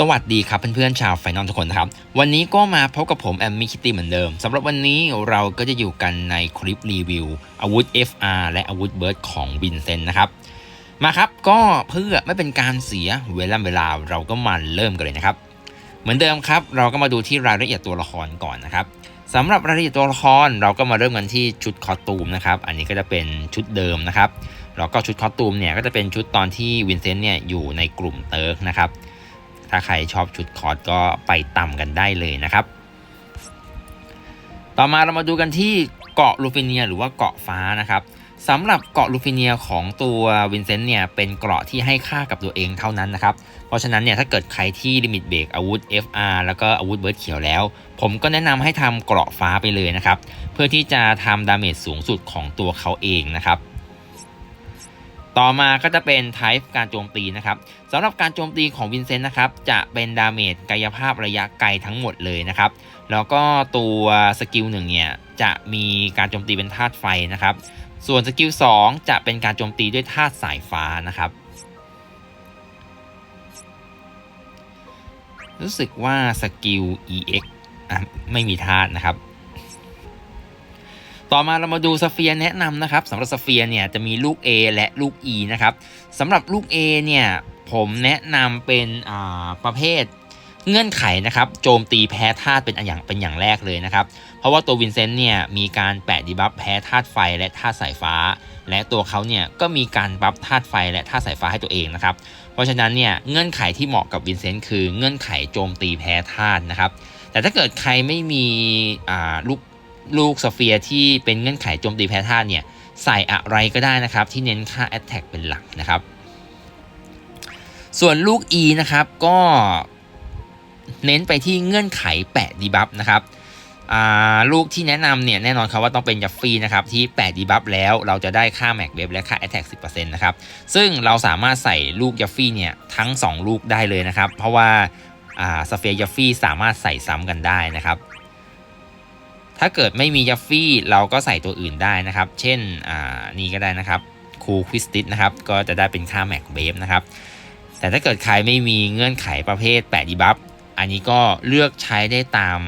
สวัสดีครับเพื่อนๆชาวไฟนอลทุกคนนะครับ วันนี้ก็มาพบกับผมแอมมี่คิตตี้เหมือนเดิมสำหรับวันนี้เราก็จะอยู่กันในคลิปรีวิว อาวุธ FR และอาวุธเบิร์ดของวินเซนนะครับ มาครับก็เพื่อไม่เป็นการเสียเวลาเวลาเราก็มาเริ่มกันเลยนะครับ เหมือนเดิมครับ เราก็มาดูที่รายละเอียดตัวละครก่อนนะครับสำหรับรายละเอียดตัวละครเราก็มาเริ่มกันที่ชุดคอสตูมนะครับอันนี้ก็จะเป็นชุดเดิมนะครับแล้วก็ชุดคอสตูมเนี่ยก็จะเป็นชุดตอนที่วินเซนต์เนี่ยอยู่ในกลุ่มเติร์กนะครับ ถ้าใครชอบชุดคอร์สก็ไปต่ำกันได้เลยนะครับ ต่อมาเรามาดูกันที่เกาะลูฟิเนียหรือว่าเกาะฟ้านะครับสำหรับเกาะลูฟิเนียของตัววินเซนต์เนี่ยเป็นเกราะที่ให้ค่ากับตัวเองเท่านั้นนะครับ เพราะฉะนั้นเนี่ยถ้าเกิดใครที่ลิมิตเบรกอาวุธ FR แล้วก็อาวุธเบิร์ดเขียวแล้ว ผมก็แนะนำให้ทำเกราะฟ้าไปเลยนะครับ เพื่อที่จะทำดาเมจสูงสุดของตัวเขาเองนะครับ ต่อมาก็จะเป็น type การโจมตีนะครับสำหรับการโจมตีของวินเซนต์นะครับจะเป็นดาเมจกายภาพระยะไกลทั้งหมดเลยนะครับแล้วก็ตัวสกิลหนึ่งเนี่ยจะมีการโจมตีเป็นธาตุไฟนะครับ ส่วนสกิล2จะเป็นการโจมตีด้วยธาตุสายฟ้านะครับ รู้สึกว่าสกิล EX ไม่มีธาตุนะครับ ต่อมาเรามาดูสเฟียร์แนะนำนะครับสำหรับสเฟียเนี่ยจะมีลูก A และลูก E นะครับสำหรับลูก A เนี่ยผมแนะนำเป็นประเภทเงื่อนไขนะครับโจมตีแพ้ธาตุเป็นอย่างเป็นอย่างแรกเลยนะครับ เพราะว่าตัววินเซนต์เนี่ยมีการแปะดีบัฟแพ้ธาตุไฟและธาตุสายฟ้า และตัวเขาเนี่ยก็มีการบัฟธาตุไฟและธาตุสายฟ้าให้ตัวเองนะครับ เพราะฉะนั้นเนี่ยเงื่อนไขที่เหมาะกับวินเซนต์คือเงื่อนไขโจมตีแพ้ธาตุนะครับ แต่ถ้าเกิดใครไม่มีลูก ลูกสเฟียที่เป็นเงื่อนไขโจมตีแพ้ธาตุเนี่ยใส่อะไรก็ได้นะครับที่เน้นค่า Attack เป็นหลักนะครับ ส่วนลูก E นะครับก็เน้นไปที่เงื่อนไขแปะดีบัฟนะครับลูกที่แนะนำเนี่ยแน่นอนครับว่าต้องเป็นยัฟฟี่นะครับที่แปะดีบัฟแล้วเราจะได้ค่าแม็กเวฟและค่า Attack 10%นะครับซึ่งเราสามารถใส่ลูกยัฟฟี่เนี่ยทั้ง 2 ลูกได้เลยนะครับ เพราะว่าสเฟียยัฟฟี่สามารถใส่ซ้ำกันได้นะครับ ถ้าเกิดไม่มียัฟฟี่เราก็ใส่ตัวอื่นได้นะครับ เช่นอ่านี่ก็ได้นะครับคูควิสติสนะครับ ก็จะได้เป็นค่าแม็กเวฟนะครับ แต่ถ้าเกิดใครไม่มีเงื่อนไขประเภทแปะดีบัฟอันนี้ก็เลือกใช้ได้ตาม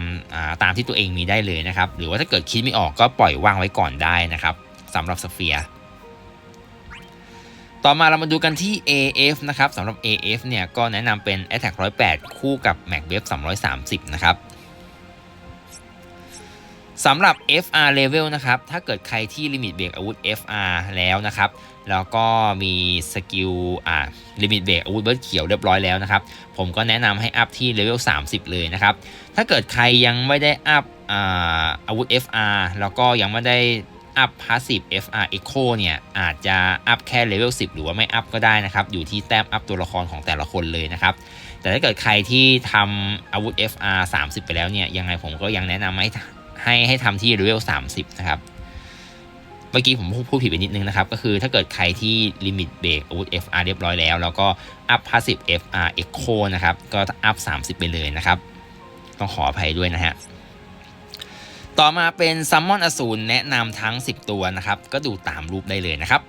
ตามที่ตัวเองมีได้เลยนะครับ หรือว่าถ้าเกิดคิดไม่ออกก็ปล่อยว่างไว้ก่อนได้นะครับสำหรับสเฟียร์ต่อมาเรามาดูกันที่ AF นะครับสำหรับ AF เนี่ยก็แนะนำเป็น Attack 108 คู่กับ Mac w a v 330 นะครับ สำหรับ FR level นะครับ ถ้าเกิดใครที่ลิมิตเบรกอาวุธ FR แล้วนะครับ แล้วก็มีสกิลอ่าลิมิตเบรกอาวุธเบิร์ดเขียวเรียบร้อยแล้วนะครับ ผมก็แนะนำให้อัพที่เลเวล30 เลยนะครับ ถ้าเกิดใครยังไม่ได้อัพอ่าอาวุธ FR แล้วก็ยังไม่ได้อัพพาสซีฟ FR Echo เนี่ย อาจจะอัพแค่เลเวล10 หรือว่าไม่อัพก็ได้นะครับ อยู่ที่แต้มอัพตัวละครของแต่ละคนเลยนะครับ แต่ถ้าเกิดใครที่ทำอาวุธ FR 30 ไปแล้วเนี่ย ยังไงผมก็ยังแนะนำให้ ให้ให้ทำที่เลเวล30 นะครับ เมื่อกี้ผมพูดผิดไปนิดนึงนะครับ ก็คือถ้าเกิดใครที่ลิมิตเบรกอาวุธ FR เรียบร้อยแล้ว แล้วก็อัพพาสซีฟ FR Echo นะครับ ก็อัพ 30 ไปเลยนะครับ ต้องขออภัยด้วยนะฮะต่อมาเป็นซัมมอนอสูรแนะนำทั้ง 10 ตัวนะครับ ก็ดูตามรูปได้เลยนะครับ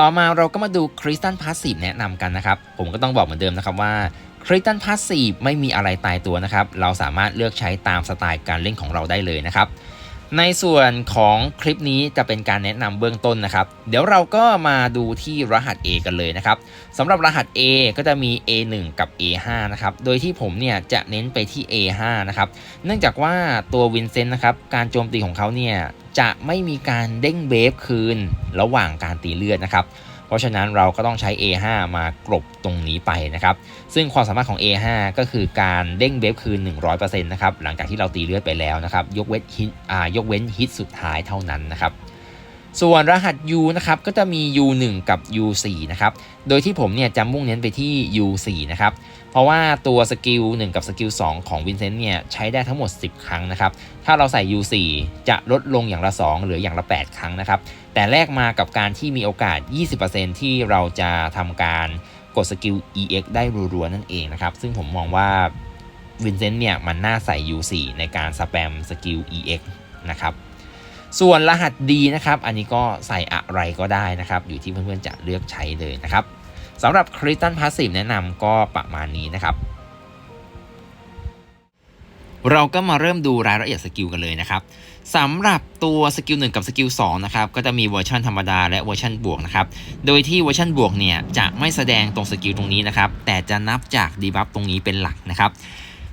ต่อมาเราก็มาดูคริสตัลพาสซีฟแนะนำกันนะครับ ผมก็ต้องบอกเหมือนเดิมนะครับว่าคริสตัลพาสซีฟไม่มีอะไรตายตัวนะครับ เราสามารถเลือกใช้ตามสไตล์การเล่นของเราได้เลยนะครับ ในส่วนของคลิปนี้จะเป็นการแนะนำเบื้องต้นนะครับ เดี๋ยวเราก็มาดูที่รหัส A กันเลยนะครับสำหรับรหัส A ก็จะมี A1 กับ A5 นะครับ โดยที่ผมเนี่ยจะเน้นไปที่ A5 นะครับ เนื่องจากว่าตัววินเซนต์นะครับ การโจมตีของเขาเนี่ยจะไม่มีการเด้งเบฟคืนระหว่างการตีเลือดนะครับ เพราะฉะนั้นเราก็ต้องใช้ A5 มากรบตรงนี้ไปนะครับ ซึ่งความสามารถของ A5 ก็คือการเด้งเบฟคืน 100%นะครับ หลังจากที่เราตีเลือดไปแล้วนะครับ ยกเว้นฮิตยกเว้นฮิตสุดท้ายเท่านั้นนะครับ ส่วนรหัส U นะครับก็จะมี U1 กับ U4 นะครับ โดยที่ผมเนี่ยจะมุ่งเน้นไปที่ U4 นะครับ เพราะว่าตัวสกิล1กับสกิล2ของวินเซนต์เนี่ยใช้ได้ทั้งหมด 10 ครั้งนะครับ ถ้าเราใส่ U4 จะลดลงอย่างละ 2หลืออย่างละ 8 ครั้งนะครับ แต่แลกมากับการที่มีโอกาส 20%ที่เราจะทำการกดสกิล EX ได้รัวๆนั่นเองนะครับ ซึ่งผมมองว่าวินเซนต์เนี่ยมันน่าใส่ U4 ในการสแปมสกิล EX นะครับ ส่วนรหัส D นะครับ อันนี้ก็ใส่อะไรก็ได้นะครับ อยู่ที่เพื่อนๆจะเลือกใช้เลยนะครับสำหรับคริสตันพาสซีฟแนะนำก็ประมาณนี้นะครับเราก็มาเริ่มดูรายละเอียดสกิลกันเลยนะครับสำหรับตัวสกิล1กับสกิล2นะครับก็จะมีเวอร์ชันธรรมดาและเวอร์ชันบวกนะครับโดยที่เวอร์ชันบวกเนี่ยจะไม่แสดงตรงสกิลตรงนี้นะครับแต่จะนับจากดีบัฟตรงนี้เป็นหลักนะครับ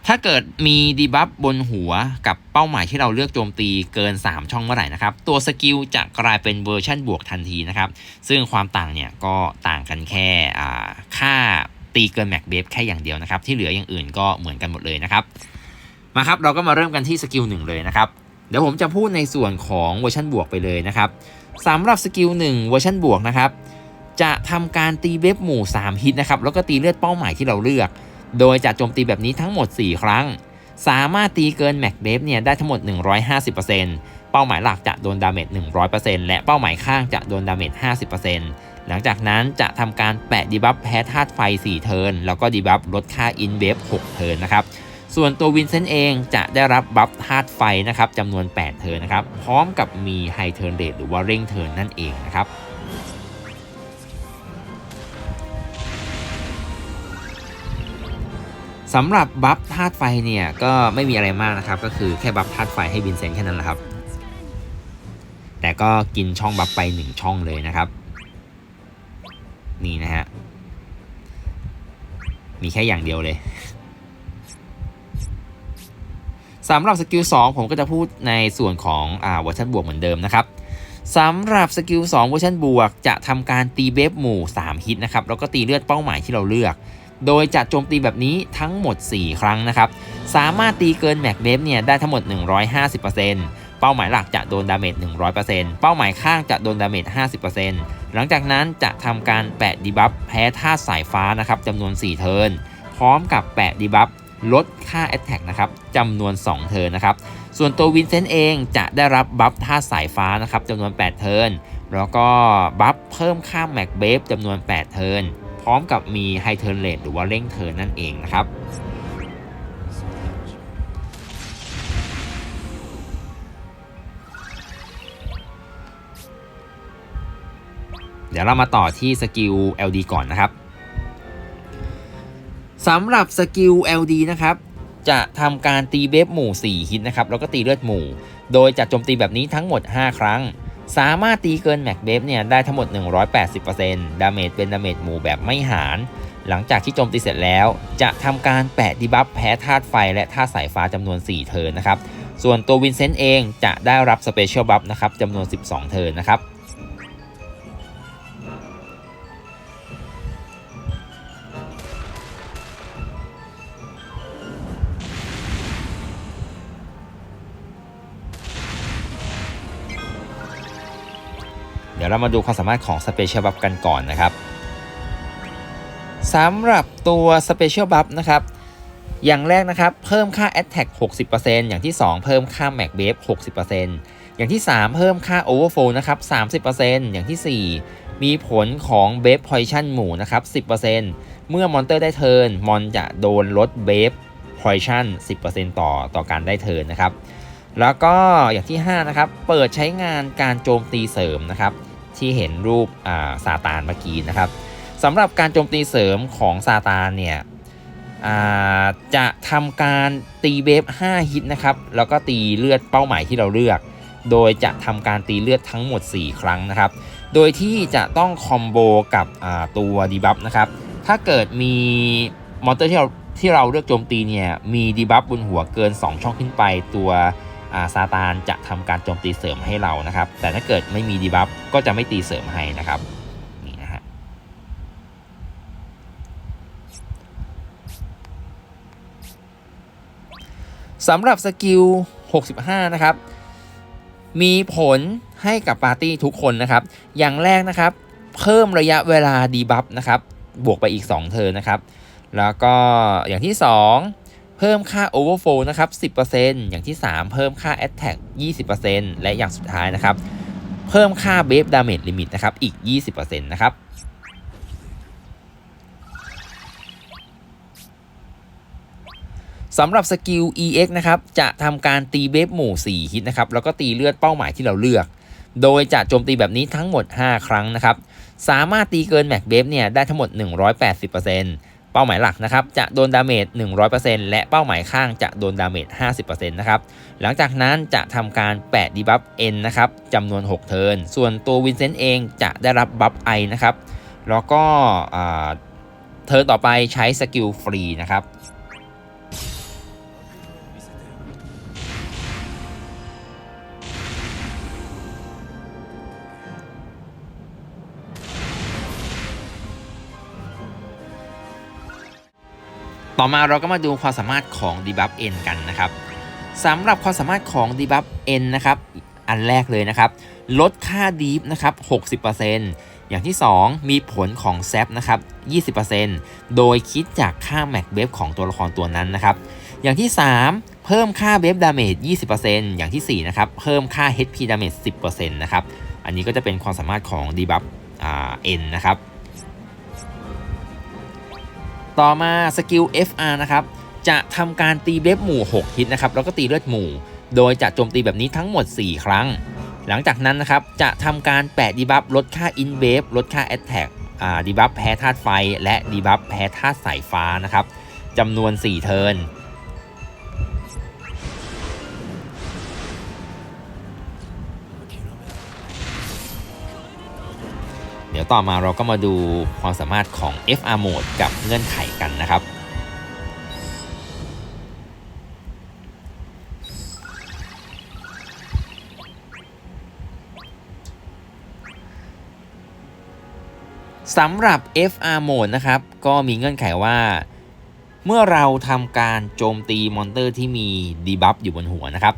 ถ้าเกิดมีดีบัฟบนหัวกับเป้าหมายที่เราเลือกโจมตีเกิน 3 ช่องเมื่อไหร่นะครับ ตัวสกิลจะกลายเป็นเวอร์ชันบวกทันทีนะครับ ซึ่งความต่างเนี่ยก็ต่างกันแค่ค่าตีเกินแม็กเบฟแค่อย่างเดียวนะครับ ที่เหลืออย่างอื่นก็เหมือนกันหมดเลยนะครับ มาครับเราก็มาเริ่มกันที่สกิลหนึ่งเลยนะครับ เดี๋ยวผมจะพูดในส่วนของเวอร์ชันบวกไปเลยนะครับสำหรับสกิล1เวอร์ชันบวกนะครับจะทำการตีเว็บหมู่ 3 ฮิตนะครับแล้วก็ตีเลือดเป้าหมายที่เราเลือก โดยจะโจมตีแบบนี้ทั้งหมด 4 ครั้ง สามารถตีเกินแม็กเบฟเนี่ยได้ทั้งหมด 150%เป้าหมายหลักจะโดนดาเมจ100%และเป้าหมายข้างจะโดนดาเมจ50%หลังจากนั้นจะทำการแปะดีบัฟแพ้ธาตุไฟ 4 เทิร์นแล้วก็ดีบัฟลดค่าอินเวฟ6เทิร์นนะครับส่วนตัววินเซนต์เองจะได้รับบัฟธาตุไฟนะครับจำนวน 8 เทิร์นนะครับ พร้อมกับมีไฮเทิร์นเรทหรือว่าเร่งเทิร์นนั่นเองนะครับ สำหรับบัฟธาตุไฟเนี่ยก็ไม่มีอะไรมากนะครับ ก็คือแค่บัฟธาตุไฟให้วินเซนแค่นั้นแหละครับ แต่ก็กินช่องบัฟไป 1 ช่องเลยนะครับ นี่นะฮะ มีแค่อย่างเดียวเลยสำหรับสกิล2ผมก็จะพูดในส่วนของอ่าเวอร์ชันบวกเหมือนเดิมนะครับสำหรับสกิล2เวอร์ชันบวกจะทำการตีเบฟหมู่ 3 ฮิตนะครับ แล้วก็ตีเลือดเป้าหมายที่เราเลือก โดยจะโจมตีแบบนี้ทั้งหมด 4 ครั้งนะครับ สามารถตีเกินแม็กเบฟเนี่ยได้ทั้งหมด 150%เป้าหมายหลักจะโดนดาเมจ 100%เป้าหมายข้างจะโดนดาเมจ 50%หลังจากนั้นจะทำการแปะดีบัฟแพ้ธาสายฟ้านะครับจำนวน 4 เทิร์น พร้อมกับแปะดีบัฟลดค่า Attack นะครับจำนวน 2 เทิร์นนะครับ ส่วนตัววินเซนต์เองจะได้รับบัฟท่าสายฟ้านะครับจำนวน 8 เทิร์น แล้วก็บัฟเพิ่มค่าแม็กเบฟจำนวน 8 เทิร์น พร้อมกับมีไฮเทิร์นเรทหรือว่าเร่งเทิร์นนั่นเองนะครับเดี๋ยวเรามาต่อที่สกิล LD ก่อนนะครับสำหรับสกิล LD นะครับ จะทำการตีเบฟหมู่ 4 ฮิตนะครับ แล้วก็ตีเลือดหมู่ โดยจะโจมตีแบบนี้ทั้งหมด 5 ครั้ง สามารถตีเกินแม็กเบฟเนี่ยได้ทั้งหมด 180%ดาเมจเป็นดาเมจหมู่แบบไม่หาร หลังจากที่โจมตีเสร็จแล้ว จะทำการแปะดีบัฟแพ้ธาตุไฟและธาตุสายฟ้าจำนวน 4 เทิร์นนะครับ ส่วนตัววินเซนต์เองจะได้รับสเปเชียลบัฟนะครับจำนวน 12 เทิร์นนะครับ ดี๋ยวเรามาดูความสามารถของ Special Buff กันก่อนนะครับสำหรับตัว Special Buff นะครับอย่างแรกนะครับเพิ่มค่า Attack 60%อย่างที่ 2 เพิ่มค่า Max b a f 60%อย่างที่ 3 เพิ่มค่า Overflow นะครับ30%อย่างที่ 4 มีผลของ b a f Poison หมู่นะครับ10%เมื่อมอนเตอร์ได้เทิร์นมอนจะโดนลด b a f Poison 10%ต่อต่อการได้เทิร์นนะครับแล้วก็อย่างที่ 5 นะครับ เปิดใช้งานการโจมตีเสริมนะครับ ที่เห็นรูปอ่าซาตานเมื่อกี้นะครับสำหรับการโจมตีเสริมของซาตานเนี่ยอ่าจะทำการตีเวฟ5ฮิตนะครับแล้วก็ตีเลือดเป้าหมายที่เราเลือก โดยจะทำการตีเลือดทั้งหมด 4 ครั้งนะครับ โดยที่จะต้องคอมโบกับอ่าตัวดีบัฟนะครับถ้าเกิดมีมอนเตอร์ที่เราที่เราเลือกโจมตีเนี่ยมีดีบัฟบนหัวเกิน 2 ช่องขึ้นไปตัว ซาตานจะทำการโจมตีเสริมให้เรานะครับ แต่ถ้าเกิดไม่มีดีบัฟก็จะไม่ตีเสริมให้นะครับนี่นะฮะสำหรับสกิล 65 นะครับ มีผลให้กับปาร์ตี้ทุกคนนะครับ อย่างแรกนะครับ เพิ่มระยะเวลาดีบัฟนะครับ บวกไปอีก 2 เทิร์นนะครับ แล้วก็อย่างที่ 2 เพิ่มค่า overflow นะครับ 10%อย่างที่ 3 เพิ่มค่า attack 20%และอย่างสุดท้ายนะครับ เพิ่มค่า base damage limit นะครับ อีก 20%นะครับสำหรับสกิล EX นะครับ จะทำการตีเบฟหมู่ 4 ฮิตนะครับ แล้วก็ตีเลือดเป้าหมายที่เราเลือก โดยจะโจมตีแบบนี้ทั้งหมด 5 ครั้งนะครับ สามารถตีเกินแม็กเบฟเนี่ยได้ทั้งหมด 180% เป้าหมายหลักนะครับจะโดนดาเมจ 100%และเป้าหมายข้างจะโดนดาเมจ 50%นะครับ หลังจากนั้นจะทำการแปะดีบัฟ N นนะครับจำนวน 6 เทิร์น ส่วนตัววินเซนต์เองจะได้รับบัฟ I นะครับ แล้วก็เทิร์นต่อไปใช้สกิลฟรีนะครับ ต่อมาเราก็มาดูความสามารถของ debuff n กันนะครับสำหรับความสามารถของ debuff n นะครับอันแรกเลยนะครับ ลดค่า deep นะครับ60%อย่างที่ 2 มีผลของ zap นะครับ20%โดยคิดจากค่า max b a f ของตัวละครตัวนั้นนะครับ อย่างที่ 3 เพิ่มค่า b a f damage 20%อย่างที่ 4 นะครับ เพิ่มค่า HP damage 10%นะครับ อันนี้ก็จะเป็นความสามารถของ debuff อ่า n นะครับ ต่อมาสกิล FR นะครับจะทำการตีเบฟหมู่ 6 ฮิตนะครับแล้วก็ตีเลือดหมู่ โดยจะโจมตีแบบนี้ทั้งหมด 4 ครั้ง หลังจากนั้นนะครับจะทำการแปะดีบัฟลดค่าอินเบฟลดค่าแอตแทกอ่าดีบัฟแพ้ธาตุไฟ และดีบัฟแพ้ธาตุสายฟ้านะครับจำนวน 4 เทิร์น ต่อมาเราก็มาดูความสามารถของ FR Mode กับเงื่อนไขกันนะครับ สำหรับ FR Mode นะครับ ก็มีเงื่อนไขว่า เมื่อเราทำการโจมตีมอนเตอร์ที่มีดีบัฟอยู่บนหัวนะครับ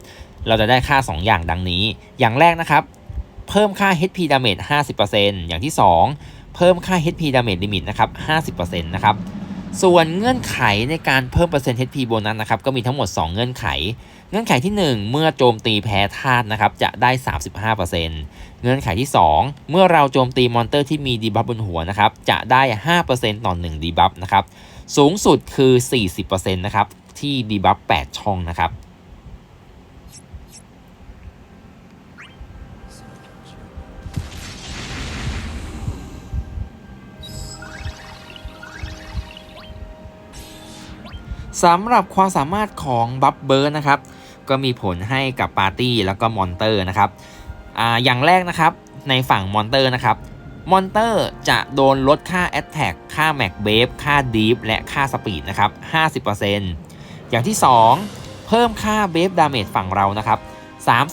เราจะได้ค่า 2 อย่างดังนี้ อย่างแรกนะครับ เพิ่มค่า HP damage 50%อย่างที่ 2 เพิ่มค่า HP damage limit นะครับ50%นะครับส่วนเงื่อนไขในการเพิ่มเปอร์เซ็นต์ HP โบนัสนะครับก็มีทั้งหมด 2 เงื่อนไข เงื่อนไขที่ 1 เมื่อโจมตีแพ้ธาตุนะครับจะได้ 35%เงื่อนไขที่ 2 เมื่อเราโจมตีมอนเตอร์ที่มีดีบัฟบนหัวนะครับจะได้ 5%ต่อ1ดีบัฟนะครับสูงสุดคือ 40%นะครับที่ดีบัฟ8ช่องนะครับ สำหรับความสามารถของบัฟเบิร์นะครับ ก็มีผลให้กับปาร์ตี้แล้วก็มอนเตอร์นะครับออย่างแรกนะครับในฝั่งมอนเตอร์นะครับมอนเตอร์จะโดนลดค่า Attack ค่า Mac b a f ค่า Deep และค่า Speed นะครับ 50%อย่างที่ 2 เพิ่มค่า b a f Damage ฝั่งเรานะครับ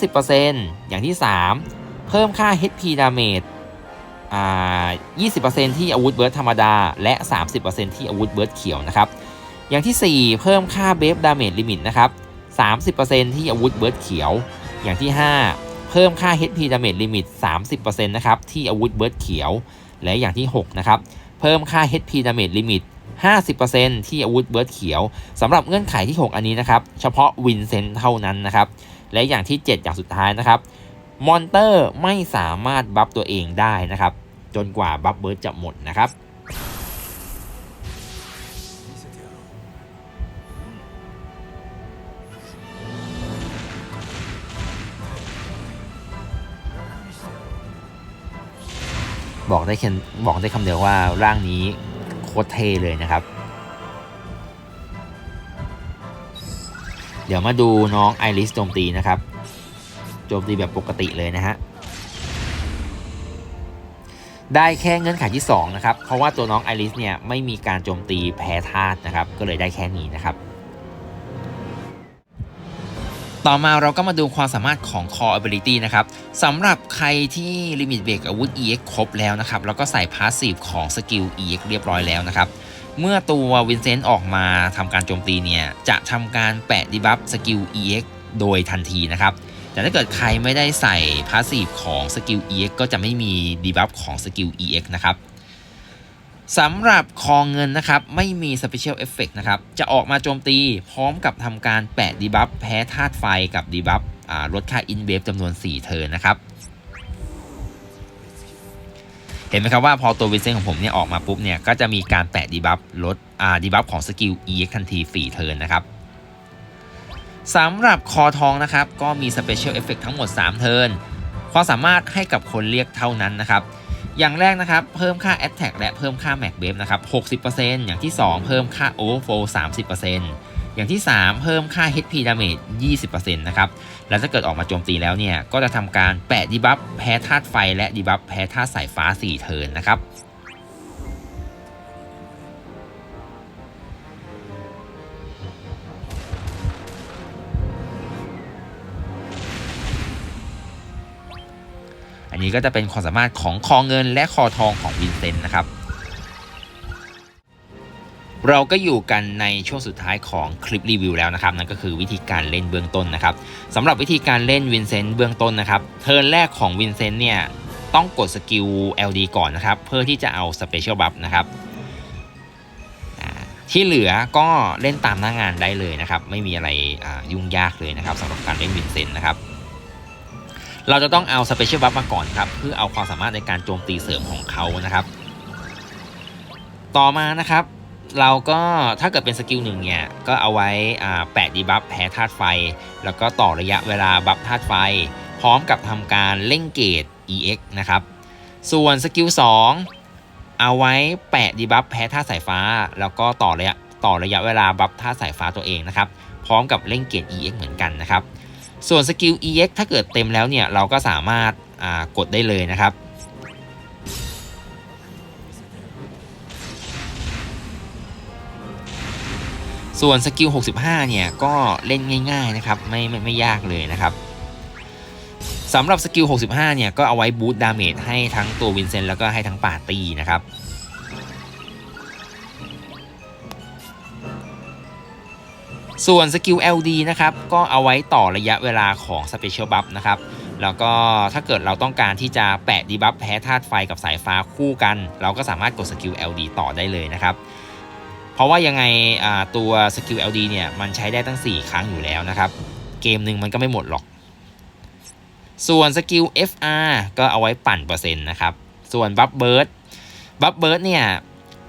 30%อย่างที่ 3 เพิ่มค่า HP Damage อ่า20%ที่อาวุธเบิร์ดธรรมดา และ 30%ที่อาวุธเบิร์ดเขียวนะครับ อย่างที่ 4 เพิ่มค่าเบฟดาเมจลิมิตนะครับ30%ที่อาวุธเบิร์ดเขียว อย่างที่ 5 เพิ่มค่า HP ดาเมจลิมิต30%นะครับที่อาวุธเบิร์ดเขียว และอย่างที่6นะครับเพิ่มค่า HP ดาเมจลิมิต50%ที่อาวุธเบิร์ดเขียวสำหรับเงื่อนไขที่ 6 อันนี้นะครับเฉพาะวินเซนต์เท่านั้นนะครับและอย่างที่ 7 อย่างสุดท้ายนะครับมอนเตอร์ไม่สามารถบัฟตัวเองได้นะครับจนกว่าบัฟเบิร์ดจะหมดนะครับ บอกได้แค่บอกได้คำเดียวว่าร่างนี้โคตรเท่เลยนะครับ เดี๋ยวมาดูน้องไอริสโจมตีนะครับโจมตีแบบปกติเลยนะฮะได้แค่เงื่อนไขที่2นะครับเพราะว่าตัวน้องไอริสเนี่ยไม่มีการโจมตีแพ้ธาตุนะครับ ก็เลยได้แค่นี้นะครับ ต่อมาเราก็มาดูความสามารถของ Core Ability นะครับสำหรับใครที่ลิมิตเบรกอาวุธ EX ครบแล้วนะครับแล้วก็ใส่พาสซีฟของสกิล EX เรียบร้อยแล้วนะครับเมื่อตัววินเซนต์ออกมาทำการโจมตีเนี่ยจะทำการแปะดีบัฟสกิล EX โดยทันทีนะครับแต่ถ้าเกิดใครไม่ได้ใส่พาสซีฟของสกิล EX ก็จะไม่มีดีบัฟของสกิล EX นะครับ สำหรับคอเงินนะครับ ไม่มี Special Effect นะครับ จะออกมาโจมตีพร้อมกับทำการแปะดีบัฟแพ้ธาตุไฟกับดีบัฟลดค่าอินเวฟจำนวน 4 เทิร์นนะครับ เห็นไหมครับว่าพอตัววินเซนของผมเนี่ยออกมาปุ๊บเนี่ย ก็จะมีการแปะดีบัฟลดดีบัฟของสกิล EX ทันที 4 เทิร์นนะครับสำหรับคอทองนะครับ ก็มีสเปเชียลเอฟเฟกทั้งหมด 3 เทิร์นความสามารถให้กับคนเรียกเท่านั้นนะครับ อย่างแรกนะครับ เพิ่มค่า Attack และเพิ่มค่า Mac b a f นะครับ 60%อย่างที่ 2 เพิ่มค่า Overflow 30%อย่างที่ 3 เพิ่มค่า HP Damage 20%นะครับ แล้วถ้าเกิดออกมาโจมตีแล้วเนี่ย ก็จะทำการแปะดีบัฟแพ้ธาตุไฟและดีบัฟแพ้ธาตุสายฟ้า 4 เทิร์นนะครับ อันนี้ก็จะเป็นความสามารถของคอเงินและคอทองของวินเซนต์นะครับ เราก็อยู่กันในช่วงสุดท้ายของคลิปรีวิวแล้วนะครับนั่นก็คือวิธีการเล่นเบื้องต้นนะครับสำหรับวิธีการเล่นวินเซนต์เบื้องต้นนะครับเทิร์นแรกของวินเซนต์เนี่ยต้องกดสกิล LD ก่อนนะครับ เพื่อที่จะเอาสเปเชียลบัฟนะครับที่เหลือก็เล่นตามหน้างานได้เลยนะครับ ไม่มีอะไรยุ่งยากเลยนะครับสำหรับการเล่นวินเซนต์นะครับ เราจะต้องเอาสเปเชียลบัฟมาก่อนครับ เพื่อเอาความสามารถในการโจมตีเสริมของเขานะครับ ต่อมานะครับ เราก็ถ้าเกิดเป็นสกิลหนึ่งเนี่ย ก็เอาไว้แปะดีบัฟแพ้ธาตุไฟ แล้วก็ต่อระยะเวลาบัฟธาตุไฟ พร้อมกับทำการเล่งเกต EX นะครับ ส่วนสกิล2เอาไว้แปะดีบัฟแพ้ธาตุสายฟ้า แล้วก็ต่อระยะต่อระยะเวลาบัฟธาตุสายฟ้าตัวเองนะครับ พร้อมกับเล่งเกต EX เหมือนกันนะครับ ส่วนสกิล EX ถ้าเกิดเต็มแล้วเนี่ย เราก็สามารถากดได้เลยนะครับ ส่วนสกิล 65 เนี่ย ก็เล่นง่าย ๆ นะครับ ไม่ไม่ไม่ยากเลยนะครับสำหรับสกิล 65 เนี่ย ก็เอาไว้บูตดาเมจให้ทั้งตัววินเซนต์แล้วก็ให้ทั้งปาร์ตี้นะครับ ส่วนสกิล LD นะครับก็เอาไว้ต่อระยะเวลาของ Special Buff นะครับแล้วก็ถ้าเกิดเราต้องการที่จะแปะดีบัฟแพ้ธาตุไฟกับสายฟ้าคู่กัน เราก็สามารถกดสกิล LD ต่อได้เลยนะครับเพราะว่ายังไงตัวสกิล LD เนี่ยมันใช้ได้ตั้ง 4 ครั้งอยู่แล้วนะครับเกมหนึ่งมันก็ไม่หมดหรอก ส่วนสกิล FR ก็เอาไว้ปั่นเปอร์เซ็นต์นะครับส่วนบัฟเบิร์ดบัฟเบิร์ดเนี่ย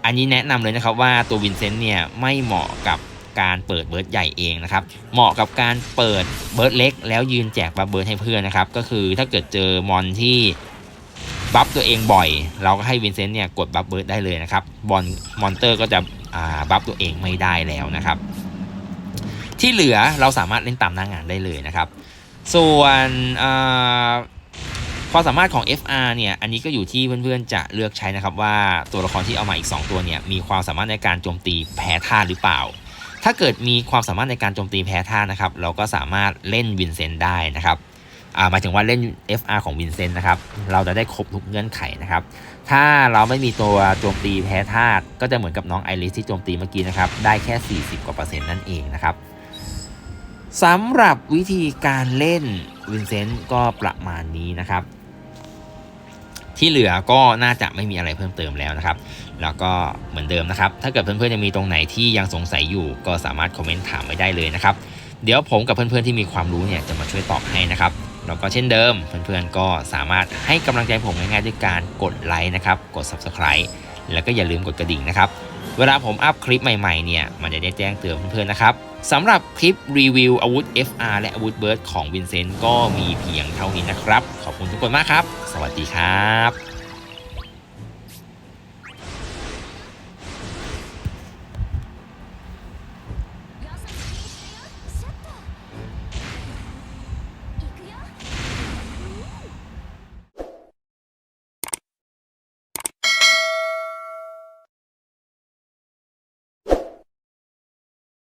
อันนี้แนะนำเลยนะครับว่าตัววินเซนต์เนี่ยไม่เหมาะกับ การเปิดเบิร์ดใหญ่เองนะครับเหมาะกับการเปิดเบิร์ดเล็ก แล้วยืนแจกบัฟเบิร์ดให้เพื่อนนะครับก็คือถ้าเกิดเจอมอนที่บัฟตัวเองบ่อย เราก็ให้วินเซนต์เนี่ยกดบัฟเบิร์ดได้เลยนะครับบอลมอนเตอร์ก็จะบัฟตัวเองไม่ได้แล้วนะครับ ที่เหลือเราสามารถเล่นตามหน้างงานได้เลยนะครับ ส่วนความสามารถของ FR เนี่ยอันนี้ก็อยู่ที่เพื่อนๆจะเลือกใช้นะครับว่าตัวละครที่เอามาอีก 2 ตัวเนี่ยมีความสามารถในการโจมตีแพ้ธาตุหรือเปล่า ถ้าเกิดมีความสามารถในการโจมตีแพ้ธานะครับ เราก็สามารถเล่นวินเซนต์ได้นะครับหมายถึงว่าเล่น FR ของวินเซนต์นะครับ เราจะได้ครบทุกเงื่อนไขนะครับ ถ้าเราไม่มีตัวโจมตีแพ้ธาตุก็จะเหมือนกับน้องไอริสที่โจมตีเมื่อกี้นะครับ ได้แค่ 40 กว่าเปอร์เซ็นต์นั่นเองนะครับสำหรับวิธีการเล่นวินเซนต์ก็ประมาณนี้นะครับ ที่เหลือก็น่าจะไม่มีอะไรเพิ่มเติมแล้วนะครับ แล้วก็เหมือนเดิมนะครับ ถ้าเกิดเพื่อนๆยังมีตรงไหนที่ยังสงสัยอยู่ ก็สามารถคอมเมนต์ถามไว้ได้เลยนะครับ เดี๋ยวผมกับเพื่อนๆที่มีความรู้เนี่ยจะมาช่วยตอบให้นะครับแล้วก็เช่นเดิมเพื่อนๆก็สามารถให้กำลังใจผมง่ายๆด้วยการกดไลค์นะครับ กด Subscribe แล้วก็อย่าลืมกดกระดิ่งนะครับ เวลาผมอัพคลิปใหม่ๆเนี่ยมันจะได้แจ้งเตือนเพื่อนๆนะครับสำหรับคลิปรีวิวอาวุธ FR และอาวุธเบิร์ดของวินเซนต์ก็มีเพียงเท่านี้นะครับ ขอบคุณทุกคนมากครับ สวัสดีครับ